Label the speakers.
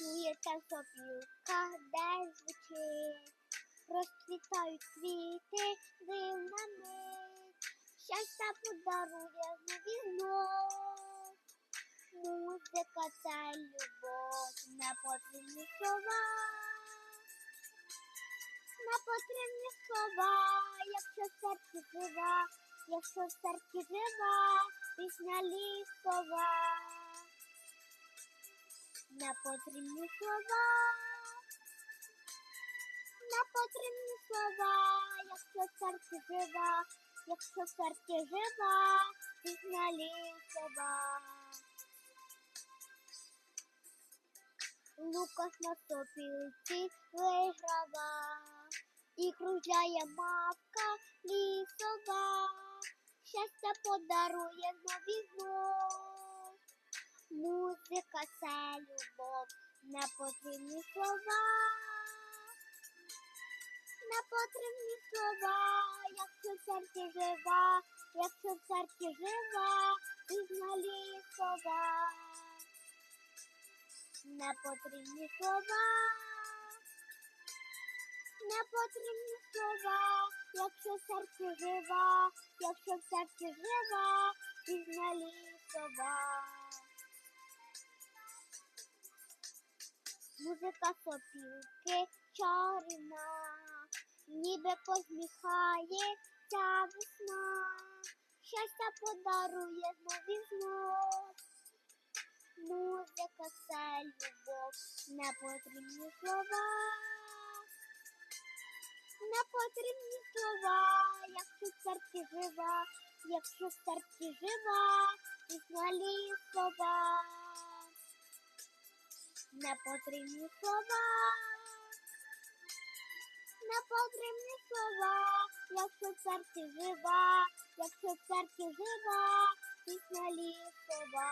Speaker 1: Музика сопілка, де звучить, розцвітають квіти, дивна мить, щастя подарує знов. Музика це любов, не потрібні слова. Не потрібні слова, якщо серці жива, якщо серці жива, пісня лісова. Не потрібні слова, не потрібні слова, якщо в серці жива, якщо в серці жива, пісня лісова. Лукас на сопілці виграва, і кружляє мавка лісова, щастя подарує нові знов. Музика це любов, не потрібні слова, не потрібні слова, якщо в серці жива, якщо в серці жива, пізна лісова. Не потрібні слова, не потрібні слова, якщо в серці жива, якщо в серці жива, пізна лісова. Музика сопілки чарівна, ніби посміхається весна, щастя подарує нові знов. Музика це любов, не потрібні слова, не потрібні слова, якщо серці жива, якщо серці жива, пісня лісова. Не потрібні слова, непотрібні слова, якщо серці жива, якщо серці жива, пісня лісова.